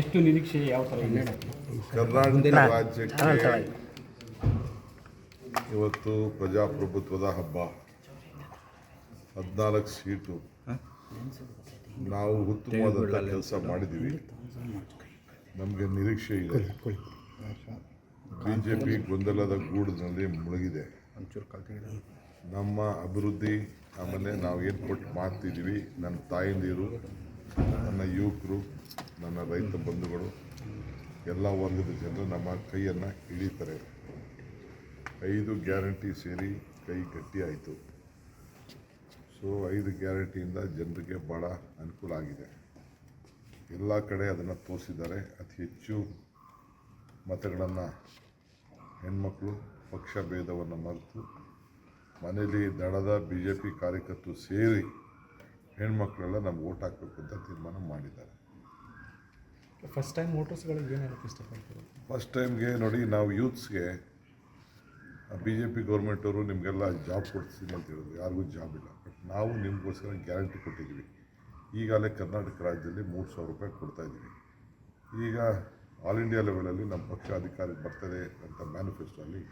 ಎಷ್ಟು ನಿರೀಕ್ಷೆ ಯಾವ ಥರ ಇದೆ? ಕರ್ನಾಟಕ ರಾಜ್ಯಕ್ಕೆ ಇವತ್ತು ಪ್ರಜಾಪ್ರಭುತ್ವದ ಹಬ್ಬ. ಹದಿನಾಲ್ಕು ಸೀಟು. ನಾವು ಉತ್ತಮವಾದಂಥ ಕೆಲಸ ಮಾಡಿದ್ದೀವಿ. ನಮಗೆ ನಿರೀಕ್ಷೆ ಇದೆ. ಬಿ ಜೆ ಪಿ ಗೊಂದಲದ ಗೂಡಿನಲ್ಲಿ ಮುಳುಗಿದೆ. ನಮ್ಮ ಅಭಿವೃದ್ಧಿ ಆಮೇಲೆ ನಾವು ಏನು ಕೊಟ್ಟು ಮಾಡ್ತಿದ್ದೀವಿ ನನ್ನ ತಾಯಂದಿರು ನನ್ನ ಯುವಕರು, ನನ್ನ ರೈತ ಬಂಧುಗಳು, ಎಲ್ಲ ವರ್ಗದ ಜನರು ನಮ್ಮ ಕೈಯನ್ನು ಹಿಡಿತಾರೆ. ಐದು ಗ್ಯಾರಂಟಿ ಸೇರಿ ಕೈ ಗಟ್ಟಿ ಆಯಿತು. ಸೊ ಐದು ಗ್ಯಾರಂಟಿಯಿಂದ ಜನರಿಗೆ ಭಾಳ ಅನುಕೂಲ ಆಗಿದೆ. ಎಲ್ಲ ಕಡೆ ಅದನ್ನು ತೋರಿಸಿದ್ದಾರೆ. ಅತಿ ಹೆಚ್ಚು ಮತಗಳನ್ನು ಹೆಣ್ಮಕ್ಕಳು ಪಕ್ಷ ಭೇದವನ್ನು ಮರೆತು ಮನೆಯಲ್ಲಿ ದಡದ ಬಿ ಜೆ ಪಿ ಕಾರ್ಯಕರ್ತರು ಸೇರಿ ಹೆಣ್ಮಕ್ಳೆಲ್ಲ ನಮ್ಗೆ ಓಟ್ ಹಾಕಬೇಕು ಅಂತ ತೀರ್ಮಾನ ಮಾಡಿದ್ದಾರೆ. ಫಸ್ಟ್ ಟೈಮ್ ವೋಟರ್ಸ್ಗಳಿಗೆ ಏನು ಹೇಳಕ್ಕೆ ಇಷ್ಟಪಡ್ತೀರಾ? ಫಸ್ಟ್ ಟೈಮ್ಗೆ ನೋಡಿ ನಾವು ಯೂತ್ಸ್ಗೆ ಬಿ ಜೆ ಪಿ ಗೌರ್ಮೆಂಟವರು ನಿಮಗೆಲ್ಲ ಜಾಬ್ ಕೊಡ್ತೀನಿ ಅಂತ ಹೇಳಿದ್ರು. ಯಾರಿಗೂ ಜಾಬ್ ಇಲ್ಲ. ಬಟ್ ನಾವು ನಿಮಗೋಸ್ಕರ ಗ್ಯಾರಂಟಿ ಕೊಟ್ಟಿದ್ದೀವಿ. ಈಗಾಗಲೇ ಕರ್ನಾಟಕ ರಾಜ್ಯದಲ್ಲಿ ಮೂರು ಸಾವಿರ ರೂಪಾಯಿ ಕೊಡ್ತಾಯಿದ್ದೀವಿ ಈಗ ಆಲ್ ಇಂಡಿಯಾ ಲೆವೆಲಲ್ಲಿ ನಮ್ಮ ಪಕ್ಷ ಅಧಿಕಾರಿ ಬರ್ತದೆ ಅಂತ ಮ್ಯಾನಿಫೆಸ್ಟೋಲ್ಲಿ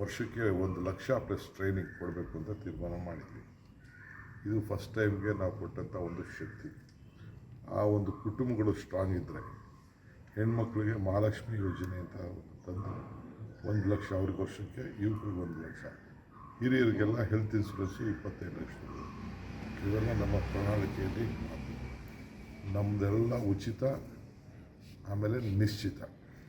ವರ್ಷಕ್ಕೆ ಒಂದು ಲಕ್ಷ ಪ್ಲಸ್ ಟ್ರೈನಿಂಗ್ ಕೊಡಬೇಕು ಅಂತ ತೀರ್ಮಾನ ಮಾಡಿದ್ವಿ. ಇದು ಫಸ್ಟ್ ಟೈಮ್ಗೆ ನಾವು ಕೊಟ್ಟಂಥ ಒಂದು ಶಕ್ತಿ. ಆ ಒಂದು ಕುಟುಂಬಗಳು ಸ್ಟ್ರಾಂಗ್ ಇದ್ದರೆ ಹೆಣ್ಮಕ್ಳಿಗೆ ಮಹಾಲಕ್ಷ್ಮಿ ಯೋಜನೆ ಅಂತ ತಂದು ಒಂದು ಲಕ್ಷ ಅವ್ರಿಗೆ ವರ್ಷಕ್ಕೆ, ಇವ್ರಿಗೆ ಒಂದು ಲಕ್ಷ. ಹಿರಿಯರಿಗೆಲ್ಲ ಹೆಲ್ತ್ ಇನ್ಸೂರೆನ್ಸ್ ಇಪ್ಪತ್ತೈದು ಲಕ್ಷ. ಇವೆಲ್ಲ ನಮ್ಮ ಪ್ರಣಾಳಿಕೆಯಲ್ಲಿ ನಮ್ಮದೆಲ್ಲ ಉಚಿತ, ಆಮೇಲೆ ನಿಶ್ಚಿತ.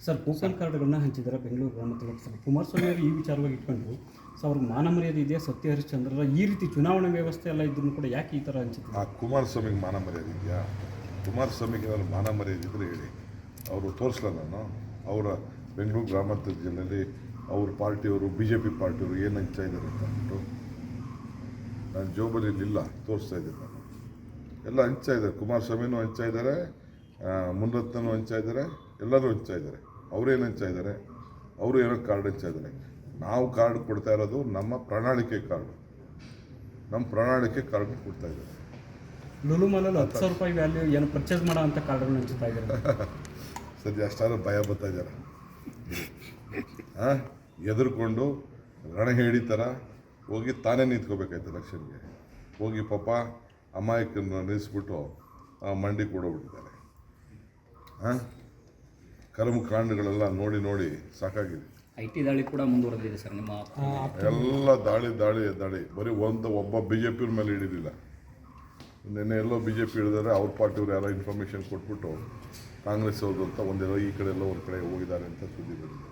ಸರ್ ಕೂಪನ್ ಕಾರ್ಡ್ಗಳನ್ನ ಹಂಚಿದ್ದಾರೆ ಬೆಂಗಳೂರು ಗ್ರಾಮಾಂತರ ಸರ್ ಕುಮಾರಸ್ವಾಮಿ ಅವರು ಈ ವಿಚಾರವಾಗಿ ಇಟ್ಕೊಂಡ್ರು ಸೊ ಅವ್ರಿಗೆ ಮಾನ ಮರ್ಯಾದೆ ಇದೆಯಾ? ಸತ್ಯ ಹರಿಶ್ಚಂದ್ರ ಈ ರೀತಿ ಚುನಾವಣಾ ವ್ಯವಸ್ಥೆ ಎಲ್ಲ ಇದ್ರೂ ಕೂಡ ಯಾಕೆ ಈ ಥರ ಹಂಚಿದ್ರು? ಆ ಕುಮಾರಸ್ವಾಮಿಗೆ ಮಾನ ಮರ್ಯಾದೆ ಇದೆಯಾ? ಕುಮಾರಸ್ವಾಮಿಗೆ ಏನಾದ್ರು ಮಾನ ಮರ್ಯಾದೆ ಇದ್ದರೆ ಹೇಳಿ. ಅವರು ತೋರಿಸಲ್ಲ ನಾನು? ಅವರ ಬೆಂಗಳೂರು ಗ್ರಾಮಾಂತರ ಜಿಲ್ಲೆಯಲ್ಲಿ ಅವ್ರ ಪಾರ್ಟಿಯವರು ಬಿ ಜೆ ಪಿ ಪಾರ್ಟಿಯವರು ಏನು ಹಂಚ್ತಾ ಇದ್ದಾರೆ ಅಂತ ಅಂದ್ಬಿಟ್ಟು ನಾನು ಜೋಬಲ್ಲಿ ಇಲ್ಲ ತೋರಿಸ್ತಾ ಇದ್ದೀನಿ ನಾನು. ಎಲ್ಲ ಹಂಚ್ತಾ ಇದ್ದಾರೆ. ಕುಮಾರಸ್ವಾಮಿನೂ ಹಂಚ್ತಾ ಇದ್ದಾರೆ ಮುನ್ರತ್ನೂ ಹಂಚ್ತಾ ಇದ್ದಾರೆ ಎಲ್ಲರೂ ಹಂಚ್ತಾ ಇದ್ದಾರೆ. ಅವರೇನು ಹಂಚ್ತಾ ಇದ್ದಾರೆ ಅವರು ಏನೋ ಕಾರ್ಡ್ ಹಂಚ್ತಾ ಇದ್ದಾರೆ ನಾವು ಕಾರ್ಡ್ ಕೊಡ್ತಾ ಇರೋದು ನಮ್ಮ ಪ್ರಣಾಳಿಕೆ ಕಾರ್ಡು ನಮ್ಮ ಪ್ರಣಾಳಿಕೆ ಕಾರ್ಡ್ ಕೊಡ್ತಾ ಇದ್ದಾರೆ. ಲುಲು ಮಾಲಲ್ಲಿ ಹತ್ತು ಸಾವಿರ ರೂಪಾಯಿ ವ್ಯಾಲ್ಯೂ ಏನು ಪರ್ಚೇಸ್ ಮಾಡೋ ಅಂತ ಕಾರ್ಡ್ಗಳನ್ನ ಹಂಚ್ತಾ ಇದ್ದಾರೆ. ಸರಿ ಅಷ್ಟಾದ್ರೂ ಭಯ ಬರ್ತಾ ಇದ್ದಾರೆ. ಹಾಂ ಎದುರ್ಕೊಂಡು ರಣಹೇಡಿ ಥರ ಹೋಗಿ ತಾನೇ ನಿಂತ್ಕೋಬೇಕಾಯ್ತು ಎಲೆಕ್ಷನ್ಗೆ ಹೋಗಿ ಪಾಪ ಅಮಾಯಕನ ನಿಲ್ಲಿಸ್ಬಿಟ್ಟು ಆ, ಮಂಡಿ ಕೊಡೋಗ್ಬಿಟ್ಟಿದ್ದಾರೆ. ಹಾಂ ಕರ್ಮಕಾಂಡಗಳೆಲ್ಲ ನೋಡಿ ನೋಡಿ ಸಾಕಾಗಿದೆ. ಐ ಟಿ ದಾಳಿ ಕೂಡ ಮುಂದುವರೆದಿದೆ ಸರ್ ನಿಮ್ಮ ಎಲ್ಲ ದಾಳಿ ದಾಳಿ ದಾಳಿ. ಬರೀ ಒಂದು ಒಬ್ಬ ಬಿ ಜೆ ಪಿಯವ್ರ ಮೇಲೆ ಹಿಡಿದಿಲ್ಲ ನಿನ್ನೆ ಎಲ್ಲೋ ಬಿ ಜೆ ಪಿ ಹಿಡಿದಾರೆ ಅವ್ರ ಪಾರ್ಟಿಯವ್ರು ಯಾರೋ ಇನ್ಫಾರ್ಮೇಷನ್ ಕೊಟ್ಬಿಟ್ಟು ಕಾಂಗ್ರೆಸ್ ಅವ್ರದ್ದು ಅಂತ ಒಂದೆಲ್ಲೋ ಈ ಕಡೆ ಎಲ್ಲ ಒಂದು ಕಡೆ ಹೋಗಿದ್ದಾರೆ ಅಂತ ಸುದ್ದಿ ಬಂದಿದೆ.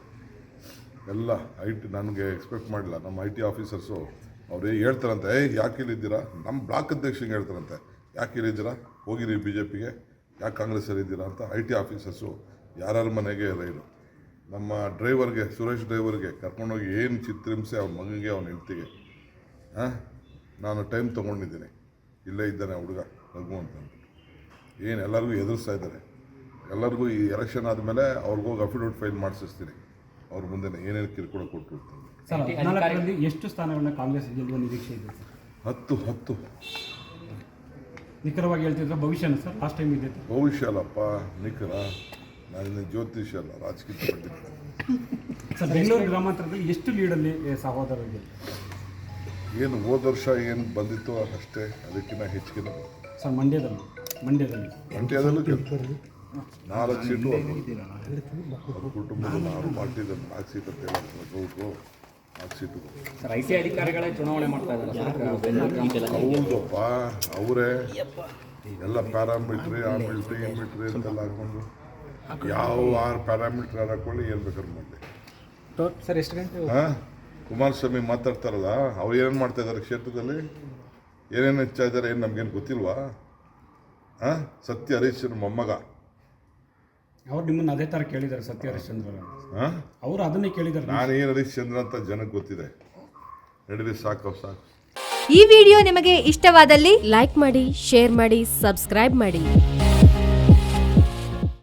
ಎಲ್ಲ ಐ ಟಿ ನನಗೆ ಎಕ್ಸ್ಪೆಕ್ಟ್ ಮಾಡಿಲ್ಲ ನಮ್ಮ ಐ ಟಿ ಆಫೀಸರ್ಸು ಅವ್ರು ಹೇಳ್ತಾರಂತೆ ಏಯ್ ಯಾಕೆ ಇಲ್ಲಿದ್ದೀರಾ? ನಮ್ಮ ಬ್ಲಾಕ್ ಅಧ್ಯಕ್ಷಂಗೆ ಹೇಳ್ತಾರಂತೆ ಯಾಕೆ ಇಲ್ಲಿದ್ದೀರಾ? ಹೋಗಿರಿ ಬಿ ಜೆ ಪಿಗೆ ಯಾಕೆ ಕಾಂಗ್ರೆಸ್ಸಲ್ಲಿ ಇದ್ದೀರಾ? ಅಂತ ಐ ಟಿ ಆಫೀಸರ್ಸು ಯಾರ್ಯಾರ ಮನೆಗೆ ರೈಲು ನಮ್ಮ ಡ್ರೈವರ್ಗೆ ಸುರೇಶ್ ಡ್ರೈವರ್ಗೆ ಕರ್ಕೊಂಡೋಗಿ ಏನು ಚಿತ್ರಿಂಸೆ ಅವ್ನ ಮಗನಿಗೆ ಅವ್ನ ಹೆಂಡ್ತಿಗೆ ಹಾಂ ನಾನು ಟೈಮ್ ತೊಗೊಂಡಿದ್ದೀನಿ. ಇಲ್ಲೇ ಇದ್ದಾನೆ ಹುಡುಗ ಮಗು ಅಂತ ಏನು ಎಲ್ಲರಿಗೂ ಎದುರಿಸ್ತಾ ಇದ್ದಾರೆ. ಎಲ್ಲರಿಗೂ ಈ ಎಲೆಕ್ಷನ್ ಆದಮೇಲೆ ಅವ್ರಿಗೋಗಿ ಅಫಿಡವಿಟ್ ಫೈಲ್ ಮಾಡಿಸ್ತೀನಿ ಅವ್ರ ಮುಂದೆ ಏನೇನು ಕಿರುಕುಳ ಕೊಟ್ಟು ಎಷ್ಟು ಸ್ಥಾನಗಳನ್ನ ಕಾಂಗ್ರೆಸ್ ಗೆಲ್ಲುವ ನಿರೀಕ್ಷೆ ಇದೆ ಹತ್ತು ಹತ್ತು. ನಿಖರವಾಗಿ ಹೇಳ್ತಿದ್ರೆ ಭವಿಷ್ಯನ ಸರ್? ಲಾಸ್ಟ್ ಟೈಮ್ ಇದೆ ಭವಿಷ್ಯ ಅಲ್ಲಪ್ಪ ನಿಖರ. ನಾನಿನ್ನು ಜ್ಯೋತಿಷ ಅಲ್ಲ ರಾಜಕೀಯ ಪಂಡಿತ. ಸರ್ ಬೆಂಗಳೂರು ಗ್ರಾಮಾಂತರದಲ್ಲಿ ಎಷ್ಟು ಲೀಡಲ್ಲಿ ಸಹೋದರರಿಗೆ? ಏನು ಹೋದ ವರ್ಷ ಏನು ಬಂದಿತ್ತು ಅಷ್ಟೇ ಅದಕ್ಕಿಂತ ಹೆಚ್ಚಿನ ಸರ್ ಮಂಡ್ಯದಲ್ಲಿ ಮಂಡ್ಯದಲ್ಲಿ. ಮಂಡ್ಯದಲ್ಲೂ ಗೆಲ್ತಾರೆ ನಾಲ್ಕು ಸೀಟು. ಅವ್ರ ಕುಟುಂಬದ ನಾನು ಪಾರ್ಟಿದಲ್ಲಿ ನಾಲ್ಕು ಸೀಟ್ ಅಂತ ಗೌಡ್ರು ನಾಲ್ಕು ಸೀಟು ಸರ್ ಐ ಸಿ ಅಧಿಕಾರಿಗಳೇ ಚುನಾವಣೆ ಮಾಡ್ತಾ ಇದ್ದಾರೆ ಹೌದಪ್ಪ ಅವರೇ. ಎಲ್ಲ ಪ್ಯಾರಾಮೀಟ್ರಿ ಆ ಮಿಲ್ಟ್ರಿ ಈ ಮಿಲ್ಟ್ರಿ ಅಂತೆಲ್ಲ ಹಾಕೊಂಡು. ಯಾವ ಆರು ಪ್ಯಾರಾಮೀಟರ್ ಯಾರು ಹಾಕೊಳ್ಳಿ ಏನು ಬೇಕಾದ್ರೆ ಮಾಡಲಿ. ಸರ್ ಎಷ್ಟು ಗಂಟೆ ಹಾಂ? ಕುಮಾರಸ್ವಾಮಿ ಮಾತಾಡ್ತಾರಲ್ಲ ಅವ್ರು ಏನೇನು ಮಾಡ್ತಾ ಇದ್ದಾರೆ ಕ್ಷೇತ್ರದಲ್ಲಿ? ಏನೇನು ಹೆಚ್ಚಾ ಇದ್ದಾರೆ ಏನು ನಮಗೇನು ಗೊತ್ತಿಲ್ವಾ? ಹಾಂ? ಸತ್ಯ ಹರೀಶನ ಮೊಮ್ಮಗ. ಅವ್ರು ನಿಮ್ಮನ್ನು ಅದೇ ಥರ ಕೇಳಿದ್ದಾರೆ ಸತ್ಯ ಹರಿಶ್ಚಂದ್ರ ಹಾಂ? ಅವರು ಅದನ್ನೇ ಕೇಳಿದ್ದಾರೆ. ನಾನು ಏನು ಹರಿಶ್ಚಂದ್ರ ಅಂತ ಜನಕ್ಕೆ ಗೊತ್ತಿದೆ. ನಡೀರಿ ಸಾಕು ಸಾಕು. ಈ ವಿಡಿಯೋ ನಿಮಗೆ ಇಷ್ಟವಾದಲ್ಲಿ ಲೈಕ್ ಮಾಡಿ ಶೇರ್ ಮಾಡಿ ಸಬ್ಸ್ಕ್ರೈಬ್ ಮಾಡಿ.